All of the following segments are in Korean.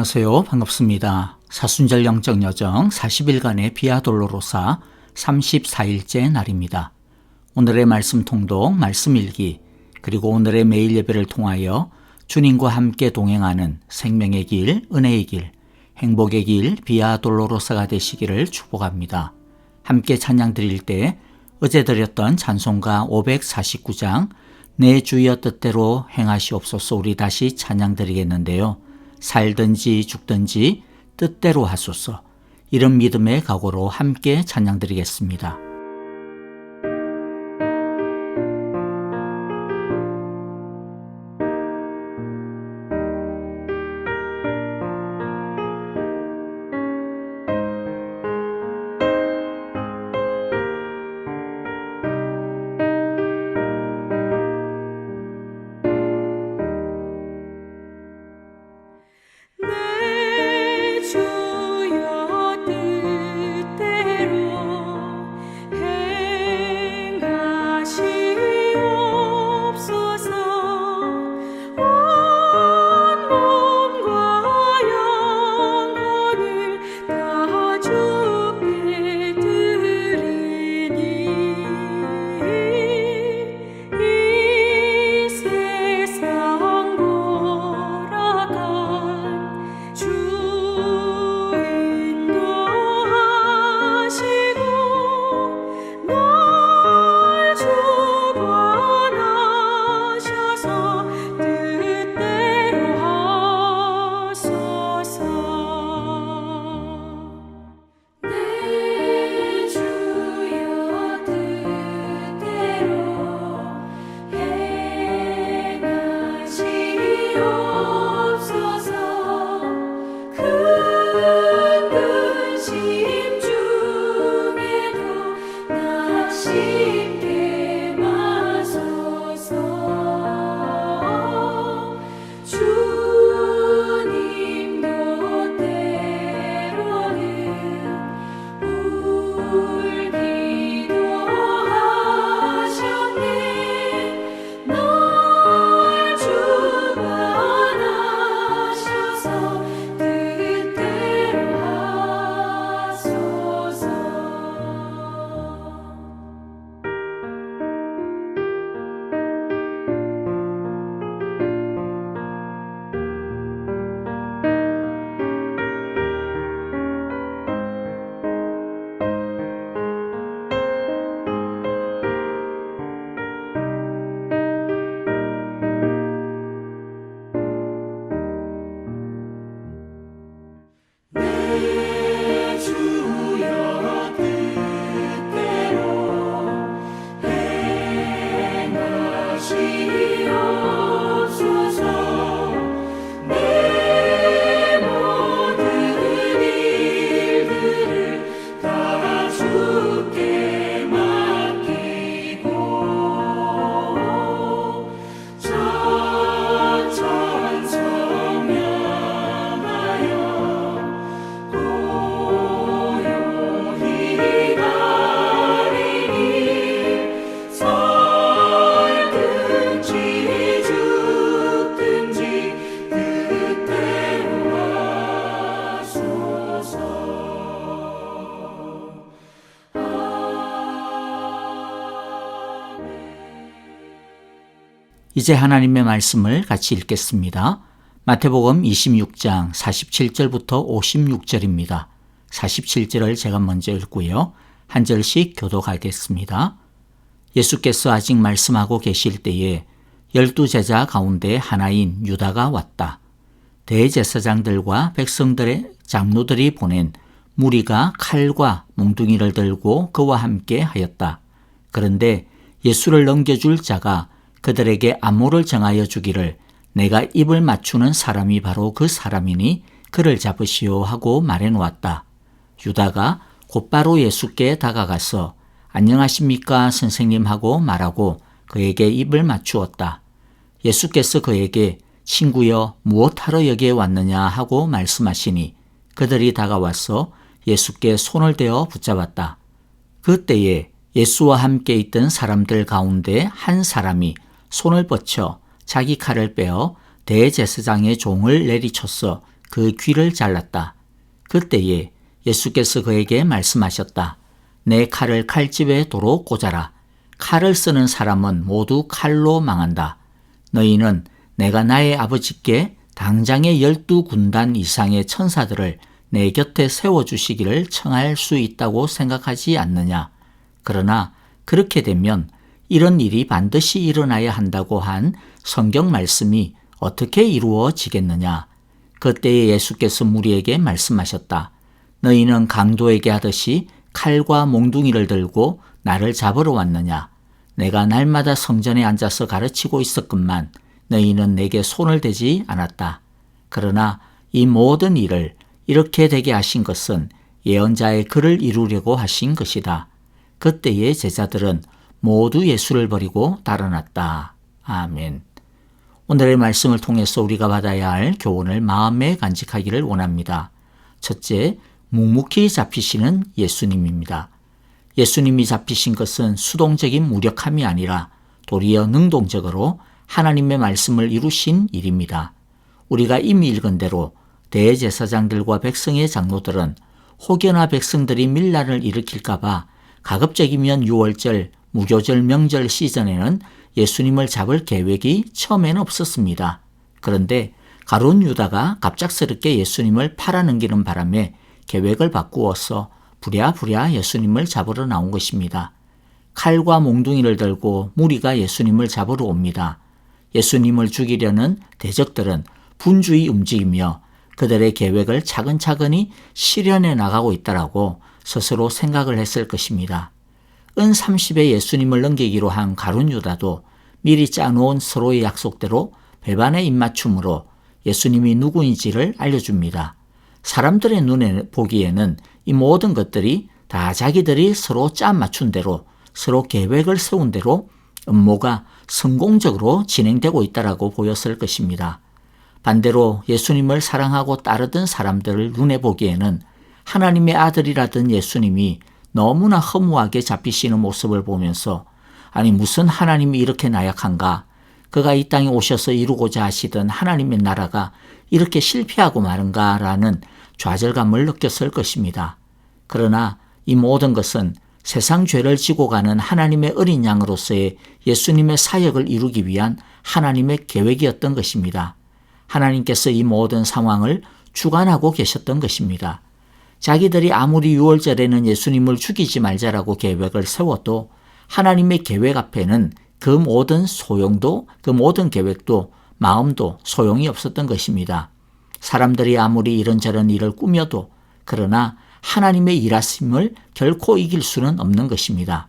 안녕하세요. 반갑습니다. 사순절 영적 여정 40일간의 비아 돌로로사 34일째 날입니다. 오늘의 말씀 통독, 말씀 일기, 그리고 오늘의 매일 예배를 통하여 주님과 함께 동행하는 생명의 길, 은혜의 길, 행복의 길, 비아 돌로로사가 되시기를 축복합니다. 함께 찬양 드릴 때 어제 드렸던 찬송가 549장 내 주여 뜻대로 행하시옵소서 우리 다시 찬양 드리겠는데요. 살든지 죽든지 뜻대로 하소서. 이런 믿음의 각오로 함께 찬양 드리겠습니다. 이제 하나님의 말씀을 같이 읽겠습니다. 마태복음 26장 47절부터 56절입니다. 47절을 제가 먼저 읽고요. 한 절씩 교도하겠습니다. 예수께서 아직 말씀하고 계실 때에 열두 제자 가운데 하나인 유다가 왔다. 대제사장들과 백성들의 장로들이 보낸 무리가 칼과 몽둥이를 들고 그와 함께 하였다. 그런데 예수를 넘겨줄 자가 그들에게 암호를 정하여 주기를 내가 입을 맞추는 사람이 바로 그 사람이니 그를 잡으시오 하고 말해 놓았다. 유다가 곧바로 예수께 다가가서 안녕하십니까 선생님 하고 말하고 그에게 입을 맞추었다. 예수께서 그에게 친구여 무엇하러 여기에 왔느냐 하고 말씀하시니 그들이 다가와서 예수께 손을 대어 붙잡았다. 그때에 예수와 함께 있던 사람들 가운데 한 사람이 손을 뻗쳐 자기 칼을 빼어 대제사장의 종을 내리쳤어 그 귀를 잘랐다. 그때에 예수께서 그에게 말씀하셨다. 내 칼을 칼집에 도로 꽂아라. 칼을 쓰는 사람은 모두 칼로 망한다. 너희는 내가 나의 아버지께 당장의 열두 군단 이상의 천사들을 내 곁에 세워주시기를 청할 수 있다고 생각하지 않느냐. 그러나 그렇게 되면 이런 일이 반드시 일어나야 한다고 한 성경 말씀이 어떻게 이루어지겠느냐. 그때에 예수께서 무리에게 말씀하셨다. 너희는 강도에게 하듯이 칼과 몽둥이를 들고 나를 잡으러 왔느냐. 내가 날마다 성전에 앉아서 가르치고 있었건만 너희는 내게 손을 대지 않았다. 그러나 이 모든 일을 이렇게 되게 하신 것은 예언자의 글을 이루려고 하신 것이다. 그때의 제자들은 모두 예수를 버리고 달아났다. 아멘. 오늘의 말씀을 통해서 우리가 받아야 할 교훈을 마음에 간직하기를 원합니다. 첫째, 묵묵히 잡히시는 예수님입니다. 예수님이 잡히신 것은 수동적인 무력함이 아니라 도리어 능동적으로 하나님의 말씀을 이루신 일입니다. 우리가 이미 읽은 대로 대제사장들과 백성의 장로들은 혹여나 백성들이 밀란을 일으킬까봐 가급적이면 유월절, 무교절 명절 시즌에는 예수님을 잡을 계획이 처음에는 없었습니다. 그런데 가론 유다가 갑작스럽게 예수님을 팔아넘기는 바람에 계획을 바꾸어서 부랴부랴 예수님을 잡으러 나온 것입니다. 칼과 몽둥이를 들고 무리가 예수님을 잡으러 옵니다. 예수님을 죽이려는 대적들은 분주히 움직이며 그들의 계획을 차근차근히 실현해 나가고 있다라고 스스로 생각을 했을 것입니다. 은 30에 예수님을 넘기기로 한 가룟 유다도 미리 짜놓은 서로의 약속대로 배반의 입맞춤으로 예수님이 누구인지를 알려줍니다. 사람들의 눈에 보기에는 이 모든 것들이 다 자기들이 서로 짜 맞춘 대로 서로 계획을 세운 대로 음모가 성공적으로 진행되고 있다라고 보였을 것입니다. 반대로 예수님을 사랑하고 따르던 사람들을 눈에 보기에는 하나님의 아들이라던 예수님이 너무나 허무하게 잡히시는 모습을 보면서 아니 무슨 하나님이 이렇게 나약한가 그가 이 땅에 오셔서 이루고자 하시던 하나님의 나라가 이렇게 실패하고 마는가라는 좌절감을 느꼈을 것입니다. 그러나 이 모든 것은 세상 죄를 지고 가는 하나님의 어린 양으로서의 예수님의 사역을 이루기 위한 하나님의 계획이었던 것입니다. 하나님께서 이 모든 상황을 주관하고 계셨던 것입니다. 자기들이 아무리 6월절에는 예수님을 죽이지 말자라고 계획을 세워도 하나님의 계획 앞에는 그 모든 소용도 그 모든 계획도 마음도 소용이 없었던 것입니다. 사람들이 아무리 이런저런 일을 꾸며도 그러나 하나님의 일하심을 결코 이길 수는 없는 것입니다.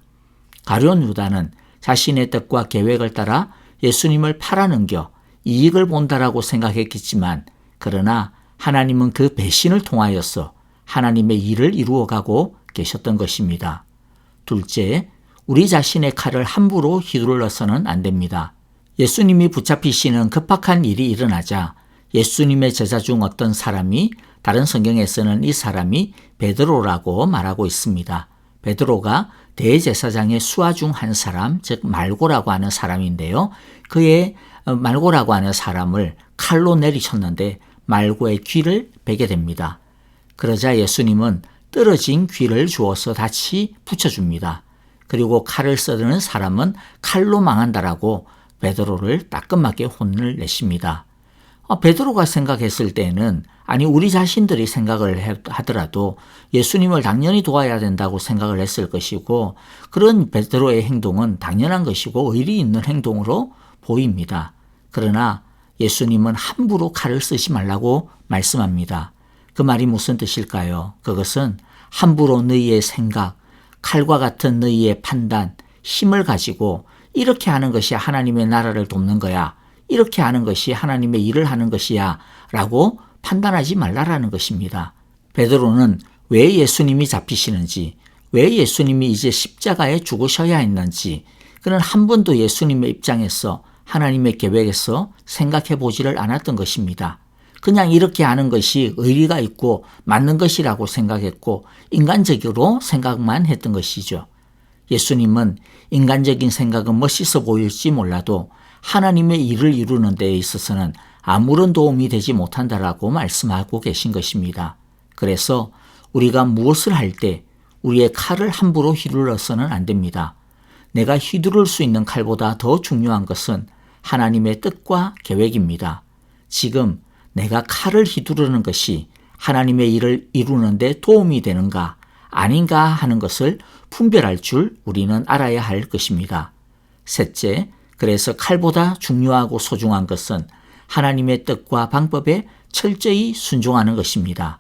가룟 유다는 자신의 뜻과 계획을 따라 예수님을 팔아넘겨 이익을 본다라고 생각했겠지만 그러나 하나님은 그 배신을 통하여서 하나님의 일을 이루어가고 계셨던 것입니다. 둘째, 우리 자신의 칼을 함부로 휘둘러서는 안 됩니다. 예수님이 붙잡히시는 급박한 일이 일어나자 예수님의 제자 중 어떤 사람이 다른 성경에서는 이 사람이 베드로라고 말하고 있습니다. 베드로가 대제사장의 수하 중 한 사람, 즉 말고라고 하는 사람인데요. 그의 말고라고 하는 사람을 칼로 내리쳤는데 말고의 귀를 베게 됩니다. 그러자 예수님은 떨어진 귀를 주어서 다시 붙여줍니다. 그리고 칼을 써드는 사람은 칼로 망한다라고 베드로를 따끔하게 혼을 내십니다. 어, 베드로가 생각했을 때는 아니 우리 자신들이 생각을 하더라도 예수님을 당연히 도와야 된다고 생각을 했을 것이고 그런 베드로의 행동은 당연한 것이고 의리 있는 행동으로 보입니다. 그러나 예수님은 함부로 칼을 쓰지 말라고 말씀합니다. 그 말이 무슨 뜻일까요? 그것은 함부로 너희의 생각, 칼과 같은 너희의 판단, 힘을 가지고 이렇게 하는 것이 하나님의 나라를 돕는 거야. 이렇게 하는 것이 하나님의 일을 하는 것이야. 라고 판단하지 말라라는 것입니다. 베드로는 왜 예수님이 잡히시는지, 왜 예수님이 이제 십자가에 죽으셔야 했는지, 그는 한 번도 예수님의 입장에서 하나님의 계획에서 생각해 보지를 않았던 것입니다. 그냥 이렇게 하는 것이 의리가 있고 맞는 것이라고 생각했고 인간적으로 생각만 했던 것이죠. 예수님은 인간적인 생각은 멋있어 보일지 몰라도 하나님의 일을 이루는 데 있어서는 아무런 도움이 되지 못한다라고 말씀하고 계신 것입니다. 그래서 우리가 무엇을 할 때 우리의 칼을 함부로 휘둘러서는 안 됩니다. 내가 휘두를 수 있는 칼보다 더 중요한 것은 하나님의 뜻과 계획입니다. 지금 내가 칼을 휘두르는 것이 하나님의 일을 이루는데 도움이 되는가 아닌가 하는 것을 분별할 줄 우리는 알아야 할 것입니다. 셋째, 그래서 칼보다 중요하고 소중한 것은 하나님의 뜻과 방법에 철저히 순종하는 것입니다.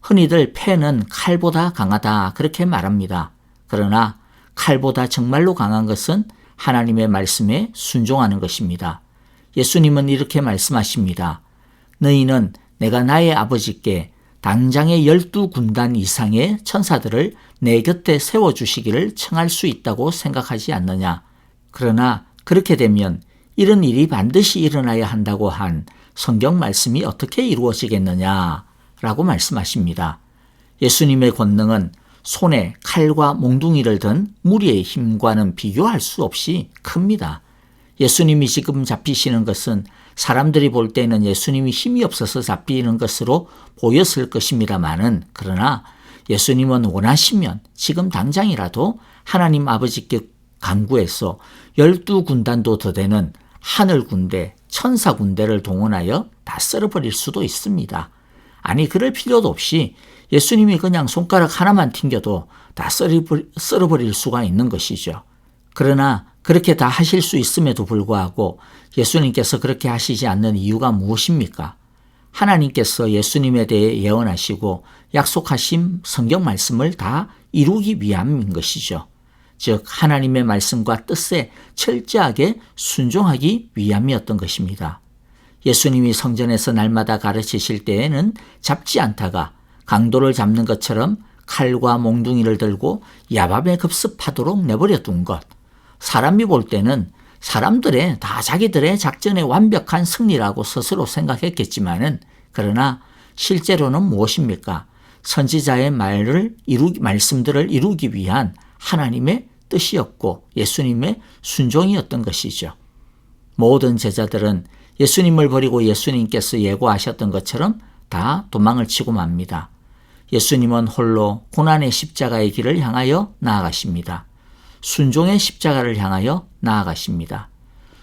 흔히들 패는 칼보다 강하다 그렇게 말합니다. 그러나 칼보다 정말로 강한 것은 하나님의 말씀에 순종하는 것입니다. 예수님은 이렇게 말씀하십니다. 너희는 내가 나의 아버지께 당장의 열두 군단 이상의 천사들을 내 곁에 세워주시기를 청할 수 있다고 생각하지 않느냐. 그러나 그렇게 되면 이런 일이 반드시 일어나야 한다고 한 성경 말씀이 어떻게 이루어지겠느냐. 라고 말씀하십니다. 예수님의 권능은 손에 칼과 몽둥이를 든 무리의 힘과는 비교할 수 없이 큽니다. 예수님이 지금 잡히시는 것은 사람들이 볼 때는 예수님이 힘이 없어서 잡히는 것으로 보였을 것입니다만은 그러나 예수님은 원하시면 지금 당장이라도 하나님 아버지께 강구해서 열두 군단도 더 되는 하늘 군대, 천사 군대를 동원하여 다 썰어버릴 수도 있습니다. 아니 그럴 필요도 없이 예수님이 그냥 손가락 하나만 튕겨도 다 썰어버릴 수가 있는 것이죠. 그러나 그렇게 다 하실 수 있음에도 불구하고 예수님께서 그렇게 하시지 않는 이유가 무엇입니까? 하나님께서 예수님에 대해 예언하시고 약속하신 성경 말씀을 다 이루기 위함인 것이죠. 즉, 하나님의 말씀과 뜻에 철저하게 순종하기 위함이었던 것입니다. 예수님이 성전에서 날마다 가르치실 때에는 잡지 않다가 강도를 잡는 것처럼 칼과 몽둥이를 들고 야밤에 급습하도록 내버려 둔 것. 사람이 볼 때는 사람들의 다 자기들의 작전의 완벽한 승리라고 스스로 생각했겠지만은 그러나 실제로는 무엇입니까? 선지자의 말을 이루기, 말씀들을 이루기 위한 하나님의 뜻이었고 예수님의 순종이었던 것이죠. 모든 제자들은 예수님을 버리고 예수님께서 예고하셨던 것처럼 다 도망을 치고 맙니다. 예수님은 홀로 고난의 십자가의 길을 향하여 나아가십니다. 순종의 십자가를 향하여 나아가십니다.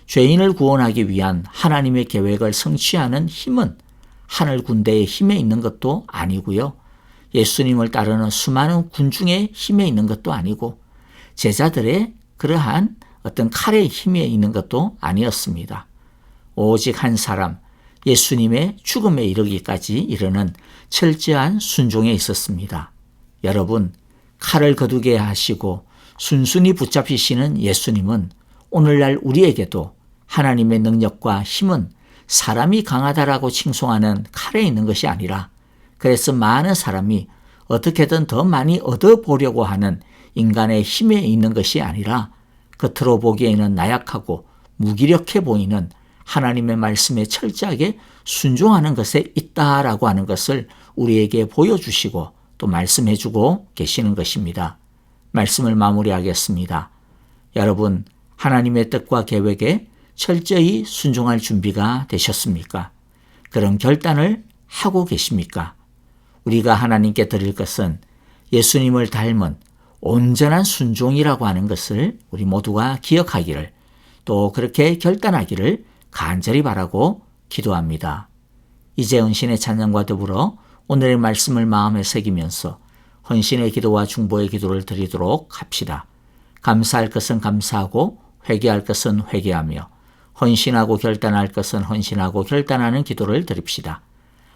죄인을 구원하기 위한 하나님의 계획을 성취하는 힘은 하늘 군대의 힘에 있는 것도 아니고요. 예수님을 따르는 수많은 군중의 힘에 있는 것도 아니고 제자들의 그러한 어떤 칼의 힘에 있는 것도 아니었습니다. 오직 한 사람, 예수님의 죽음에 이르기까지 이르는 철저한 순종에 있었습니다. 여러분, 칼을 거두게 하시고 순순히 붙잡히시는 예수님은 오늘날 우리에게도 하나님의 능력과 힘은 사람이 강하다라고 칭송하는 칼에 있는 것이 아니라 그래서 많은 사람이 어떻게든 더 많이 얻어보려고 하는 인간의 힘에 있는 것이 아니라 겉으로 보기에는 나약하고 무기력해 보이는 하나님의 말씀에 철저하게 순종하는 것에 있다라고 하는 것을 우리에게 보여주시고 또 말씀해주고 계시는 것입니다. 말씀을 마무리하겠습니다. 여러분, 하나님의 뜻과 계획에 철저히 순종할 준비가 되셨습니까? 그런 결단을 하고 계십니까? 우리가 하나님께 드릴 것은 예수님을 닮은 온전한 순종이라고 하는 것을 우리 모두가 기억하기를 또 그렇게 결단하기를 간절히 바라고 기도합니다. 이제 헌신의 찬양과 더불어 오늘의 말씀을 마음에 새기면서 헌신의 기도와 중보의 기도를 드리도록 합시다. 감사할 것은 감사하고 회개할 것은 회개하며 헌신하고 결단할 것은 헌신하고 결단하는 기도를 드립시다.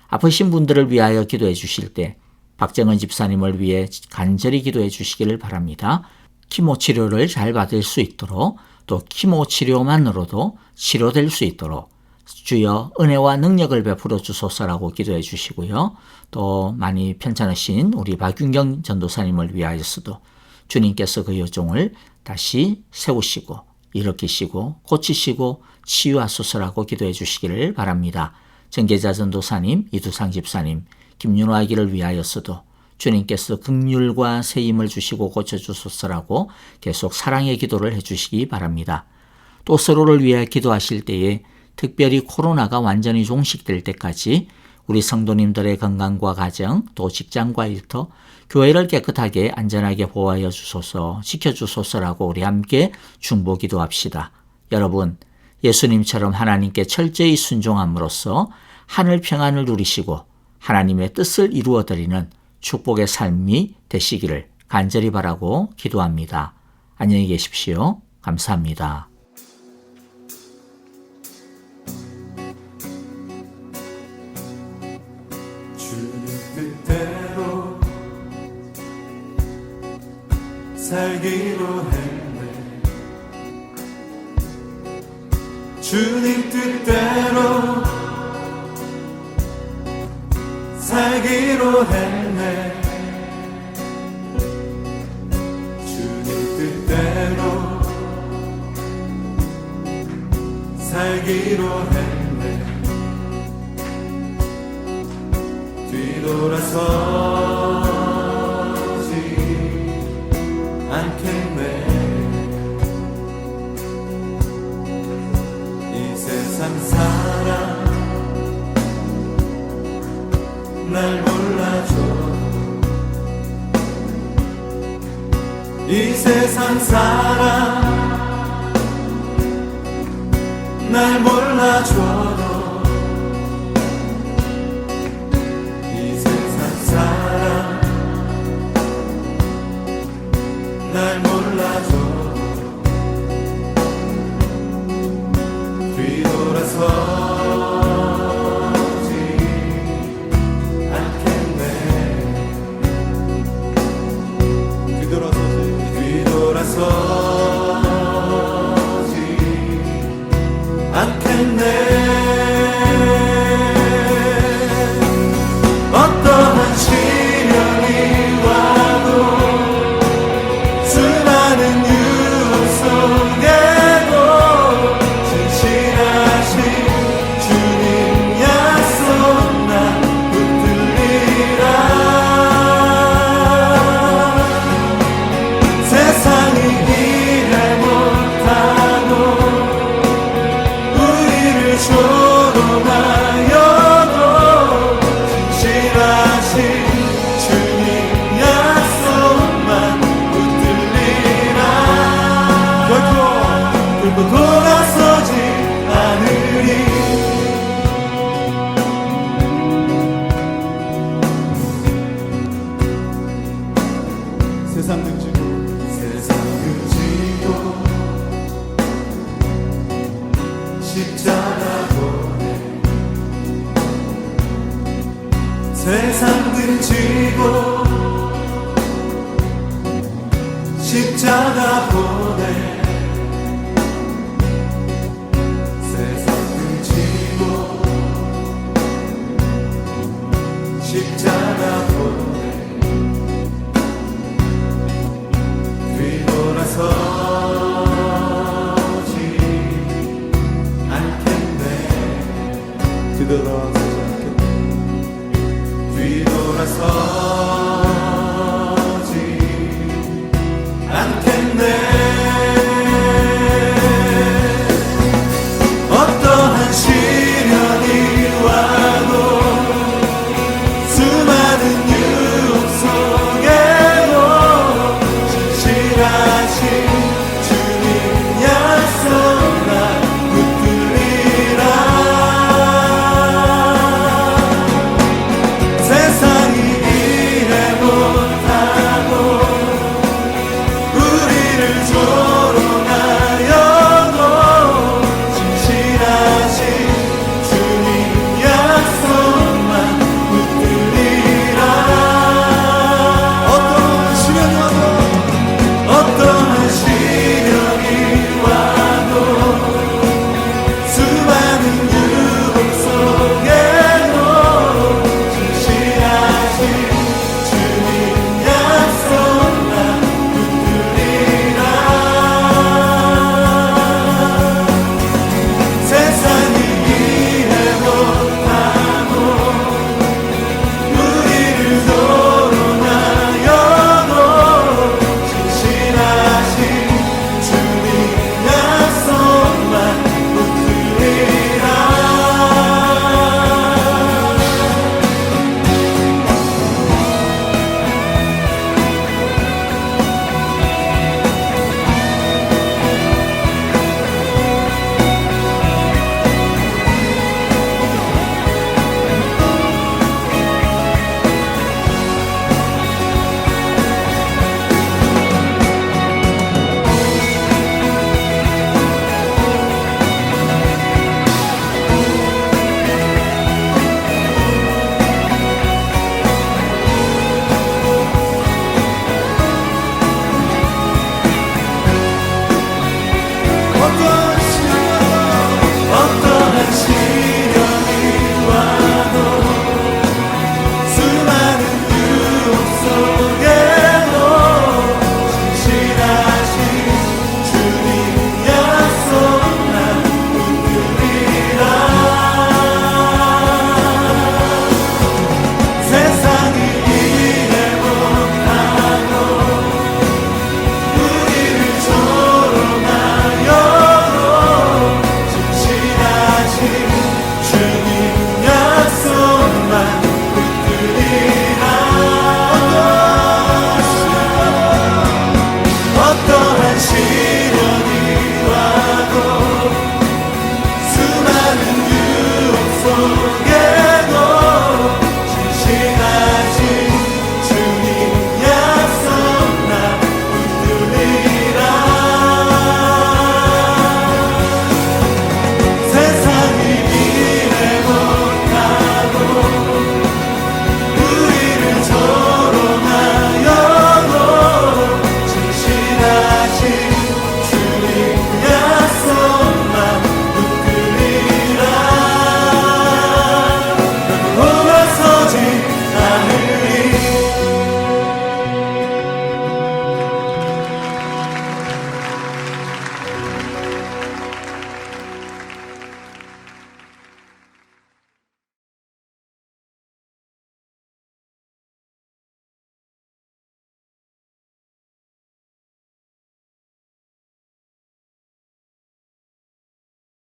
아프신 분들을 위하여 기도해 주실 때 박정은 집사님을 위해 간절히 기도해 주시기를 바랍니다. 키모 치료를 잘 받을 수 있도록 또 키모 치료만으로도 치료될 수 있도록 주여 은혜와 능력을 베풀어 주소서라고 기도해 주시고요. 또 많이 편찮으신 우리 박윤경 전도사님을 위하여서도 주님께서 그 여종을 다시 세우시고 일으키시고 고치시고 치유하소서라고 기도해 주시기를 바랍니다. 정계자 전도사님, 이두상 집사님, 김윤호 아기를 위하여서도 주님께서 극률과 세임을 주시고 고쳐주소서라고 계속 사랑의 기도를 해주시기 바랍니다. 또 서로를 위해 기도하실 때에 특별히 코로나가 완전히 종식될 때까지 우리 성도님들의 건강과 가정 또 직장과 일터 교회를 깨끗하게 안전하게 보호하여 주소서 지켜주소서라고 우리 함께 중보 기도합시다. 여러분 예수님처럼 하나님께 철저히 순종함으로써 하늘 평안을 누리시고 하나님의 뜻을 이루어드리는 축복의 삶이 되시기를 간절히 바라고 기도합니다. 안녕히 계십시오. 감사합니다. 주님 뜻대로 살기로 했